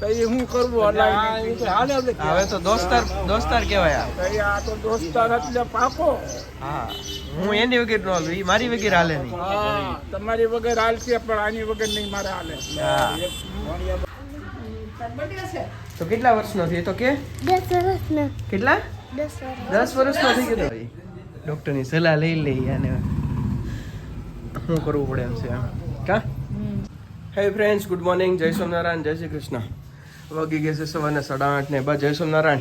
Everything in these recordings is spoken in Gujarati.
તો એ હું કરવું? આપણે હવે તો દોસ્તાર દોસ્તાર કહેવાય આ. તો આ તો દોસ્તાર એટલે પાકો. હા. હું એની વગર નો હાલું ઈ મારી વગર હાલે નહીં. હા તમારી વગર હાલશે પણ આની વગર નહીં મારે હાલે. હા. તો કેટલા વર્ષનો થયો તો કે? દસ વર્ષના. કેટલા? દસ વર્ષ દસ વર્ષનો થઈ ગયો ડોક્ટર ડોક્ટરની સલાહ લઈ લઈ અને શું કરવું પડે એમ છે? કા હે ફ્રેન્ડ્સ ગુડ મોર્નિંગ જય સોમનારાયણ જય શ્રી કૃષ્ણ વાગી ગયા છે સવારના સાડા આઠ ને બસ જય સોમનારાયણ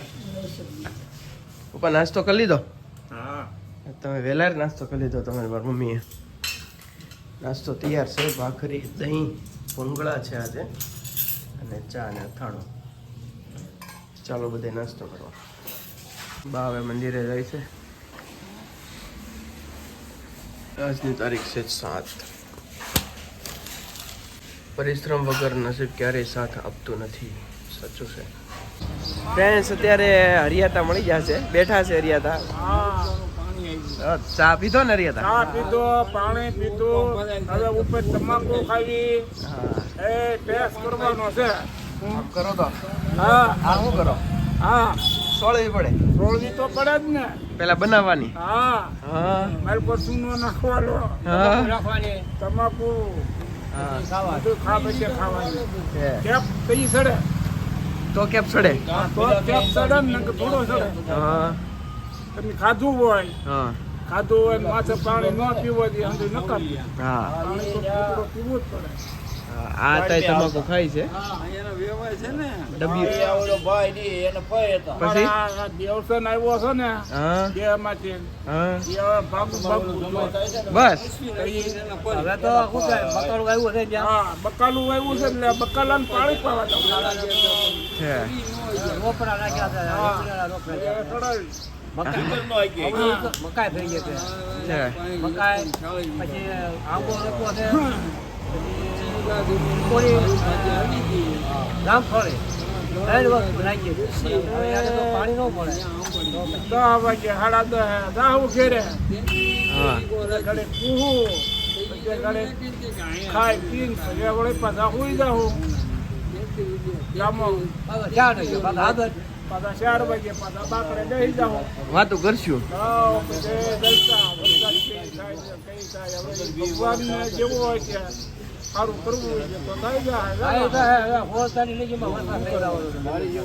પપ્પા નાસ્તો કરી લીધો હા. તમે વહેલા નાસ્તો કરી લીધો તમારી મારી મમ્મીએ. નાસ્તો તૈયાર છે ભાખરી દહીં ભૂંગળા છે આજે. અને ચા ને અથાણું. ચાલો બધે નાસ્તો કરવા બા હવે મંદિરે જાય છે. આજની તારીખ છે સાત. પરિશ્રમ વગર નસીબ ક્યારેય સાથ આપતું નથી. સાચું છે. ફ્રેન્ડ્સ અત્યારે હરિયાતા મળી ગયા છે. બેઠા છે હરિયાતા. હા. ચા પીધો ને હરિયાતા? ચા પીધો પાણી પીધું. હવે ઉપર તમાકુ ખાવી. હા. એ ટેસ્ટ કરવાનો છે. કરો તો. હા. આ શું કરો? હા. સોળવી પડે. રોળવી તો પડે જ ને. પેલા બનાવવાની. હા. હા. મારે પર નાખવાનો. હા. તમાકુ. ખાવાનું કેપ સડે? તો કેપ તો સડે ને થોડો સડે. હા. તમે ખાધું હોય હા. ખાધું હોય માથે પાણી ન પીવું હોય તો એ સમજી હા. પાણી તો પીવું જ પડે. આ તો તમાકુ ખાય છે. આવ્યો છે. બસ. હવે તો બકાલું આવ્યું છે બકાલું આવ્યું છે એટલે બકાલાને પાણી પાવા મકાઈ થઈ ગઈ છે. છે મકાઈ પછી આંબો રોપવો છે. પછી કોળી ત્રણ તો પાણી ન દસ વાગે સાડા દસ દાહું ઘેરે પીને પછી વળી પાછા જાઉં વાતું કરશું. કઈ કઈ જેવું હોય છે. સારું કરવું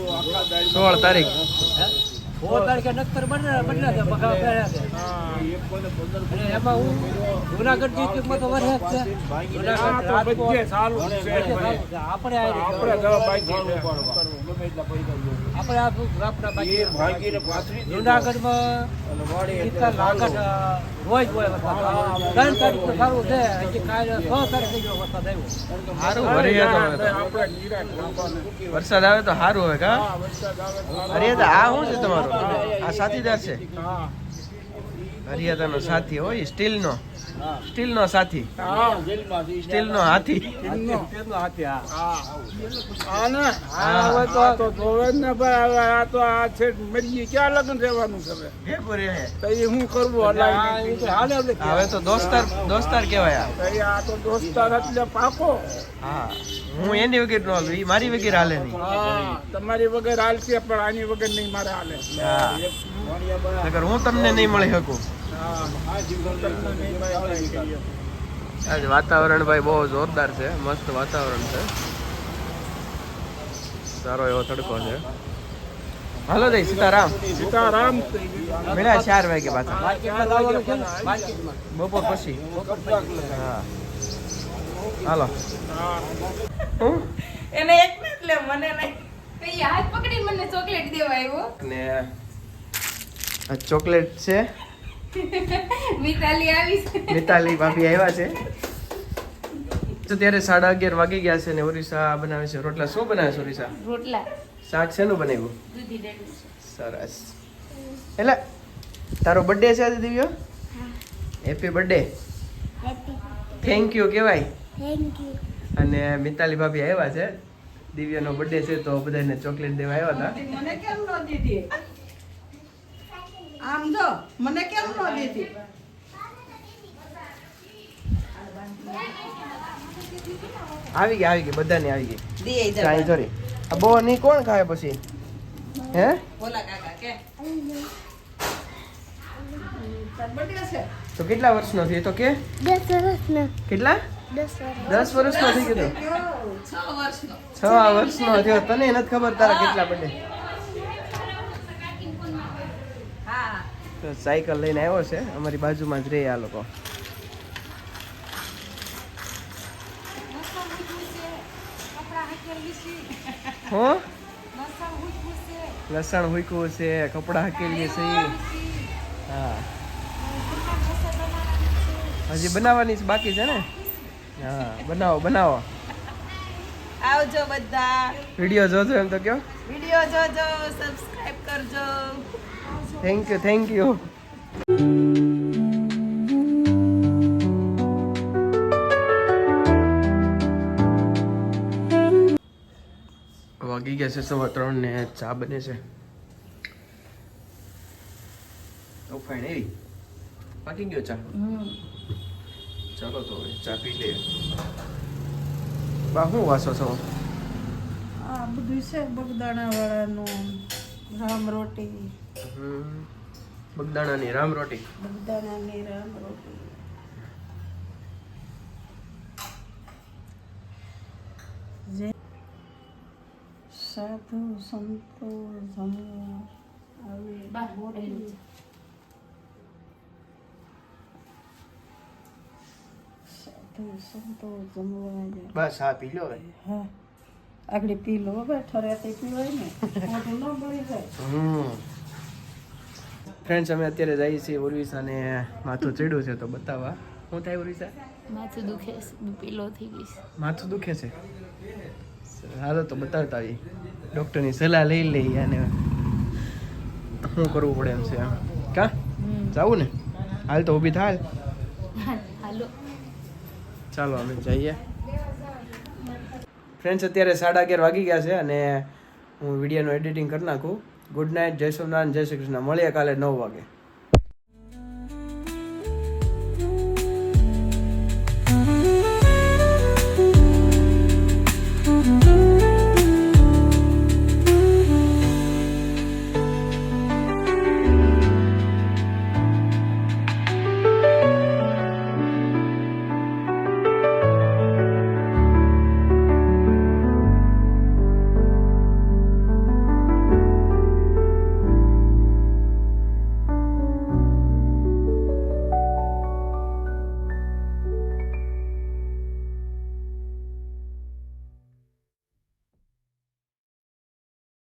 સોળ તારીખ. સોળ તારીખ. હે? સોળ તારીખે નક્કર બને બદલે છે બગા પહેર્યા છે. એમાં હું જુનાગઢ ડિસ્ટ્રિક્ટમાં તો વરસાદ છે. જુનાગઢ આ આપણે આ બાકી આપણે જુનાગઢમાં ઈતર લાગત રોજ હોય વરસાદ. ત્રણ તારીખ તો સારું છે. હજી કાલે છ તારીખ થઈ ગયો વરસાદ આવ્યો. સારું હરિયા તો. વરસાદ આવે તો સારું હોય કા? અરે. આ શું છે તમારો? આ સાથીદાર છે? હા. હરિયાતાનો સાથી હોય સ્ટીલનો. સ્ટીલનો સાથી. હા સ્ટીલનો હાથી. એમનો. હાથી હા. હા ને? હા. હવે તો આ તો જોવે જ ને ભાઈ હવે આ તો આ છે મરી ક્યાં લગ્ન રહેવાનું છે હવે? ભેગું રહે. તો એ શું કરવું આ હલાવી એ તો હવે દોસ્તાર દોસ્તાર કહેવાય આ. આ તો દોસ્તાર એટલે પાકો. હા. હું એની વગર નો હાલું ઈ મારી વગર હાલે નહીં. હા તમારી વગર હાલશે પણ આની વગર નહીં મારે હાલે. નકર હું તમને નહીં મળી શકું. આજ વાતાવરણ ભાઈ બહુ જોરદાર છે મસ્ત વાતાવરણ છે. સારો એવો તડકો છે. હાલો જઈ સીતારામ. સીતારામ. મેળા ચાર વાગે પાછા. બપોર પછી. હા. હાલો. એને એક ને એટલે મને નહીં. તો હાથ પકડી મને ચોકલેટ દેવા આવ્યો? ને આ ચોકલેટ છે. મિતાલી આવી છે મિતાલી ભાભી આવ્યા છે. તો ત્યારે સાડા અગિયાર વાગી ગયા છે ને ઓરિસા બનાવે છે. રોટલા શું બનાવે છે ઓરિસા? રોટલા. શાક શેનું બનાવ્યું? સરસ. એટલે તારો બર્થડે છે આજે દિવ્યો? હેપી બર્થડે થેન્ક યુ કહેવાય. થેન્ક યુ અને મિતાલી ભાભી આવ્યા છે. દિવ્યાનો બર્થડે છે તો બધાને ચોકલેટ દેવા આવ્યા હતા. મને કેમ ન દીધી? આમ જો મને કેમ ન દીધી? આવી ગઈ આવી ગઈ બધાની આવી ગઈ ચાઈ જોરી આ બહુ ની કોણ ખાય પછી? હે? બોલા કાકા કે? તો કેટલા વર્ષનો થયો તો કે? 10 વર્ષનો કેટલા? દસ વર્ષ. દસ વર્ષનો થઈ ગયો છ વર્ષનો. થયો. તને નથી ખબર તારા કેટલા બર્થડે તો સાયકલ લઈને આવ્યો છે. અમારી બાજુમાં જ રહે આ લોકો. હો? લસણ હુકવું છે કપડા હકેલીએ છે ઈ. હા. હજી બનાવવાની છે બાકી છે ને? હા બનાવો બનાવો. આવજો બધા. વીડિયો જોજો એમ તો કયો. વિડિયો જોજો સબસ્ક્રાઇબ કરજો. થેન્ક યુ થેન્ક યુ વાગી ગયા છે સવા ત્રણ ને ચા બને છે. તો ફાઈન એવી પાકી ગયો ચા? ચાલો તો ચા પી લે બા હું વાસો છો? આ બધું છે બગદાણા વાળાનું રામ રોટી. બગદાણાની રામ રોટી. બગદાણાની રામ રોટી. જે સાધુ સંતો જમવા આવે. બહુ બસ હા પી લો હા. આગળ પી લો બેઠા તે પીવાય ને મોઢું ન બળી જાય. ફ્રેન્ડ્સ અમે અત્યારે જઈએ છીએ ઉર્વિસાને માથું ચડ્યું છે તો બતાવવા. શું થાય ઉર્વિસા માથું દુખે છે પીલો થઈ ગઈ છે માથું દુખે છે? હાલો તો બતાવતા આવી ડૉક્ટરની સલાહ લઈ લઈ અને શું કરવું પડે એમ છે એમ. કા? જાવું ને? હાલ તો ઊભી થાય હાલો. ચાલો અમે જઈએ. ફ્રેન્ડ્સ અત્યારે સાડા અગિયાર વાગી ગયા છે અને હું વિડીયોનું એડિટિંગ કરી નાખું. ગુડ નાઇટ જય સોમનાથ, જય શ્રી કૃષ્ણ. મળીએ કાલે નવ વાગે.